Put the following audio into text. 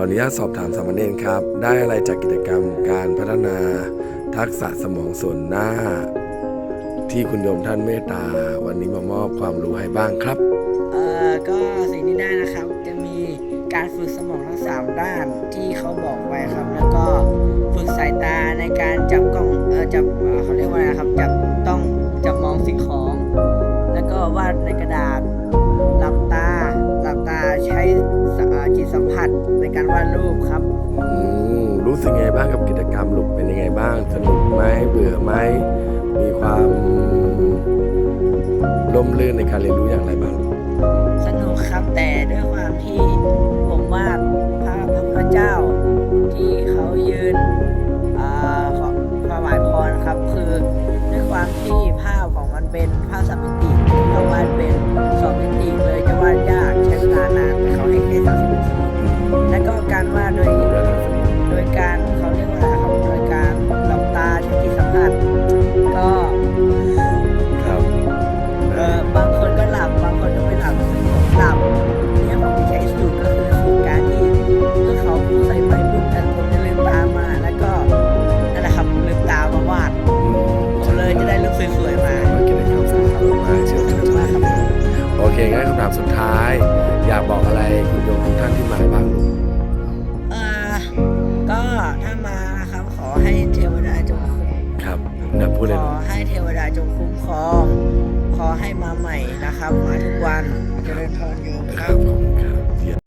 ออนุญาตสอบถามสามเณรครับ ได้อะไรจากกิจกรรมการพัฒนาทักษะสมองส่วนหน้า ที่คุณโยมท่านเมตตา วันนี้มามอบความรู้ให้บ้างครับ เอ่อก็สิ่งที่ได้นะครับ จะมีการฝึกสมองทั้งสามด้านที่เขาบอกไว้ครับ แล้วก็ฝึกสายตาในการจับกล้องเออจับเขาเรียกว่าอะไรครับจับต้องจับมองสิ่งของ แล้วก็วาดในกระดาษ สัมผัสในการวาดรูปครับ อืมรู้สึกไงบ้างกับกิจกรรมลูกเป็นยังไงบ้าง สนุกไหมเบื่อไหมมีความร่มรื่นในการเรียนรู้อย่างไรบ้างสนุกครับแต่ด้วยความที่ผมวาดภาพพระพุทธเจ้า ที่เขายืนอ่าขอถวายพรครับ คือด้วยความที่ภาพของมันเป็นภาพสามมิติามสุดท้าย อยากบอกอะไรคุณโยมทุกท่านที่มาบ้างลูกเอ่อก็ถ้ามานะครับขอให้เทวดาจงคุ้มครับนะพูดเลยขลูอกให้เทวดาจงคุ้มครองขอให้มาใหม่นะครับ มาทุกวันเจริญพรโยมนะคครัรับบขอบคุณครับ